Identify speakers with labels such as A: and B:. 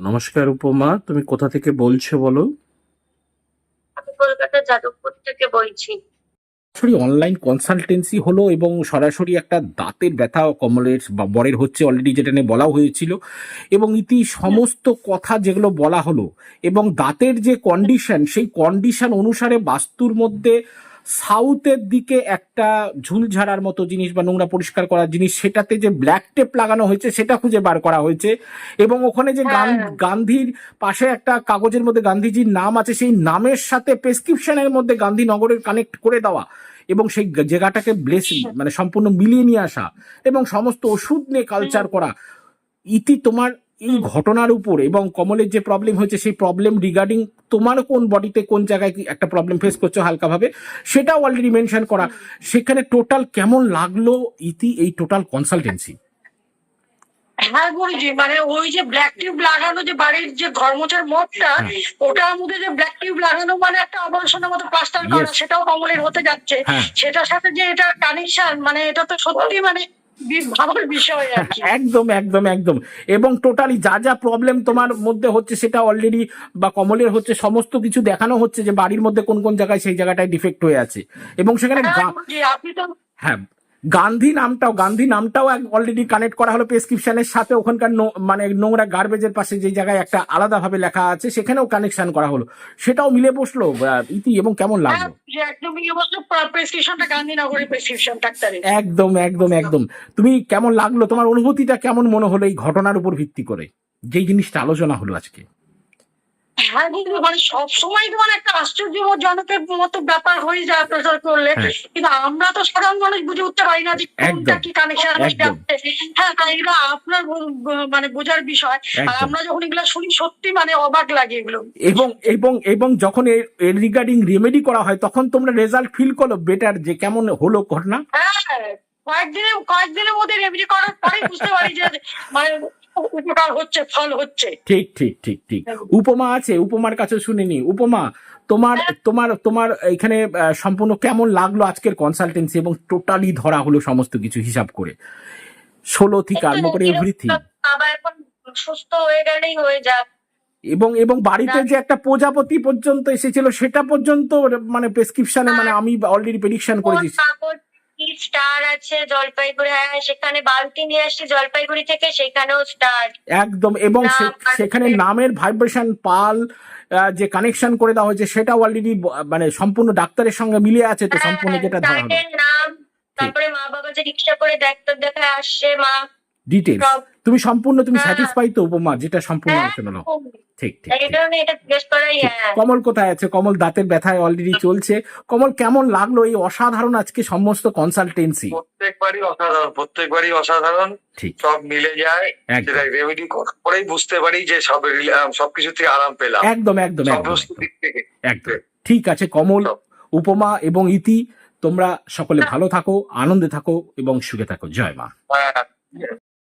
A: নমস্কার উপমা তুমি কোথা থেকে বলছো বলো?
B: আমি কলকাতা যাদবপুর থেকে বলছি।
A: সরাসরি অনলাইন কনসালটেন্সি হলো এবং সরাসরি একটা দাঁতের ব্যথা কমলের বা বরের হচ্ছে অলরেডি যেটা নিয়ে বলা হয়েছিল। এবং ইতি সমস্ত কথা যেগুলো বলা হলো এবং দাঁতের যে কন্ডিশন সেই কন্ডিশন অনুসারে বাস্তুর মধ্যে সাউথের দিকে একটা ঝুলঝাড়ার মতো জিনিস বা নোংরা পরিষ্কার করার জিনিস সেটাতে যে ব্ল্যাক টেপ লাগানো হয়েছে সেটা খুঁজে বার করা হয়েছে। এবং ওখানে যে গান-
B: হ্যাঁ।
A: গান্ধীর পাশে একটা কাগজের মধ্যে গান্ধীজির নাম আছে সেই নামের সাথে প্রেসক্রিপশনের মধ্যে গান্ধীনগরের কানেক্ট করে দেওয়া। এবং সেই জায়গাটাকে ব্লেসিং মানে সম্পূর্ণ মিলিয়ে নিয়ে আসা। এবং সমস্ত ওষুধ নিয়ে কালচার করা। ইতি তোমার এই ঘটনার উপর এবং কমলের যে প্রবলেম হয়েছে সেই প্রবলেম রিগার্ডিং তোমার কোন বডিতে কোন জায়গায় কি একটা প্রবলেম ফেস করছ হালকাভাবে সেটাও অলরেডি মেনশন করা সেখানে টোটাল কেমন লাগল ইতি এই টোটাল কনসালটেন্সি
B: হ্যাঁ গুরুজি মানে ওই যে ব্ল্যাক টিউব লাগানো যে বাড়ির যে ধর্মচার মঠটা
A: হ্যাঁ।
B: ওটার মধ্যে যে ব্ল্যাক টিউব লাগানো মানে একটা অপারেশনের মতো প্লাস্টার করা সেটাও কমলের হতে যাচ্ছে
A: হ্যাঁ।
B: সেটার সাথে যে এটা কানেকশন মানে এটা তো সত্যি মানে
A: একদম একদম একদম। এবং টোটালি যা যা প্রবলেম তোমার মধ্যে হচ্ছে সেটা অলরেডি বা কমলের হচ্ছে সমস্ত কিছু দেখানো হচ্ছে যে বাড়ির মধ্যে কোন কোন জায়গায় সেই জায়গাটায় ডিফেক্ট হয়ে আছে। এবং সেখানে
B: হ্যাঁ
A: গান্ধী নামটাও গান্ধী নামটাও অলরেডি কানেক্ট করা হলো প্রেসক্রিপশনের সাথে। ওখানকার মানে নোংরা গার্বেজের পাশে যে জায়গায় একটা আলাদাভাবে লেখা আছে সেখানেও কানেকশন করা হলো। সেটাও মিলে বসল ইতি এবং কেমন
B: হ্যাঁ
A: লাগল?
B: একদম ইয়ে
A: একদম একদম একদম। তুমি কেমন লাগল? তোমার অনুভূতিটা কেমন মনে হলো এই ঘটনার উপর ভিত্তি করে? যেই জিনিসটা আলোচনা হলো আজকে?
B: মানে সবসময় তো মানে একটা আশ্চর্যজনকের মতো ব্যাপার হয়ে যায় প্রচার করলে।
A: হ্যাঁ।
B: কিন্তু আমরা তো সাধারণ মানুষ বুঝে উঠতে পারি না যে কোনটা কি কানেকশন। হ্যাঁ এটা আপনার মানে বোঝার বিষয়। আর আমরা যখন এগুলো শুনি সত্যি মানে অবাক লাগে এগুলো।
A: এবং এবং এবং যখন এর রিগার্ডিং রেমেডি করা হয় তখন তোমরা রেজাল্ট ফিল করো বেটার যে কেমন হলো ঘটনা।
B: হ্যাঁ কয়েকদিনে কয়েকদিনের মধ্যে রেমেডি করার পরে বুঝতে পারি যে মানে উপকার হচ্ছে ফল হচ্ছে।
A: ঠিক ঠিক ঠিক ঠিক। উপমা আছে উপমার কাছে শুনিনি। উপমা তোমার তোমার তোমার এখানে সম্পূর্ণ কেমন লাগল আজকের কনসালটেন্সি এবং টোটালি ধরা হলো সমস্ত কিছু হিসাব করে? ষোলো থেকে আরম্ভ করে এভরিথিং
B: বাবা এখন সুস্থ হয়ে গেলেই হয়ে যাক।
A: এবং এবং বাড়িতে যে একটা প্রজাপতি পর্যন্ত এসেছিল সেটা পর্যন্ত মানে প্রেসক্রিপশনে মানে আমি অলরেডি প্রেডিকশন করেছি
B: স্টার আছে জলপাইগুড়ি হ্যাঁ সেখানে বালতি নিয়ে আসছি জলপাইগুড়ি থেকে সেখানেও স্টার।
A: একদম এবং সেখানে নামের ভাইব্রেশন পাল যে কানেকশন করে দেওয়া হয়েছে সেটা অলরেডি মানে সম্পূর্ণ ডাক্তারের সঙ্গে মিলে আছে তো সম্পূর্ণ যেটা ধরা হলো
B: নাম তারপরে মা বাবা যে রিক্সা করে ডাক্তার দেখায় আসছে মা
A: ডিটেলস তুমি সম্পূর্ণ তুমি
B: হ্যাঁ।
A: স্যাটিসফাই তো উপমা যেটা সম্পূর্ণ
B: হ্যাঁ,
A: আলোচনা ঠিক ঠিক
B: এই
A: ঠিক।
B: এটা জিজ্ঞেস করাই হ্যাঁ।
A: কমল কোথায় আছে? কমল দাঁতের ব্যথায় অলরেডি চলছে। কমল কেমন লাগল এই অসাধারণ আজকে সমস্ত কনসালটেন্সি
C: প্রত্যেকবারই অসাধারণ প্রত্যেকবারই অসাধারণ।
A: ঠিক।
C: সব মিলে যায়। রেমেডি করেই বুঝতে পারি যে সব রিলা- সবকিছু থেকে আরাম পেলাম।
A: একদম একদম একদম ঠিক আছে কমল উপমা এবং ইতি তোমরা সকলে ভালো থাকো আনন্দে থাকো এবং সুখে থাকো। জয় মা।
C: হ্যাঁ।